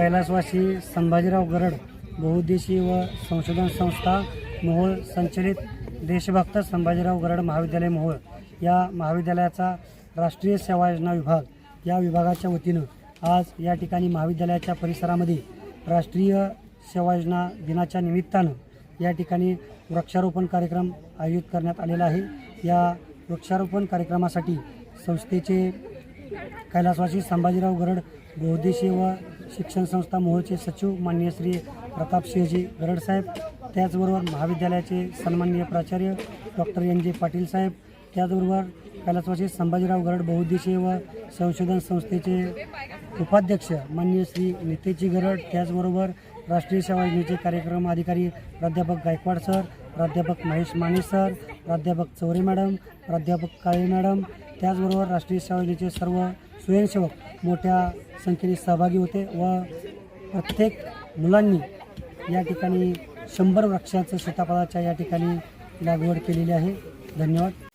कैलासवासी संभाजीराव गरड बहुउद्देशीय व संशोधन संस्था मोहोळ संचलित देशभक्त संभाजीराव गरड महाविद्यालय मोहोळ या महाविद्यालयाचा राष्ट्रीय सेवा योजना विभाग या विभागाच्या वतीनं आज या ठिकाणी महाविद्यालयाच्या परिसरामध्ये राष्ट्रीय सेवा योजना दिनाच्या निमित्तानं या ठिकाणी वृक्षारोपण कार्यक्रम आयोजित करण्यात आलेला आहे. या वृक्षारोपण कार्यक्रमासाठी संस्थेचे कैलासवासी संभाजीराव गरड बहुद्देशीय व शिक्षण संस्था मोहोळचे सचिव मान्य श्री प्रतापसिंहजी गरड साहेब त्याचबरोबर महाविद्यालयाचे सन्माननीय प्राचार्य डॉक्टर एन जे पाटील साहेब त्याचबरोबर कैलासवासी संभाजीराव गरड बहुद्देशीय व संशोधन संस्थेचे उपाध्यक्ष माननीय श्री नितेजी गरड त्याचबरोबर राष्ट्रीय सेवा योजनेचे कार्यक्रम अधिकारी प्राध्यापक गायकवाड सर प्राध्यापक महेश माने सर प्राध्यापक चौरे मॅडम प्राध्यापक काळे मॅडम त्याचबरोबर राष्ट्रीय सेवा योजनेचे सर्व स्वयंसेवक मोठ्या संख्येने सहभागी होते व प्रत्येक मुलांनी या ठिकाणी शंभर वृक्षाचं सीताफळाच्या या ठिकाणी लागवड केलेली आहे. धन्यवाद.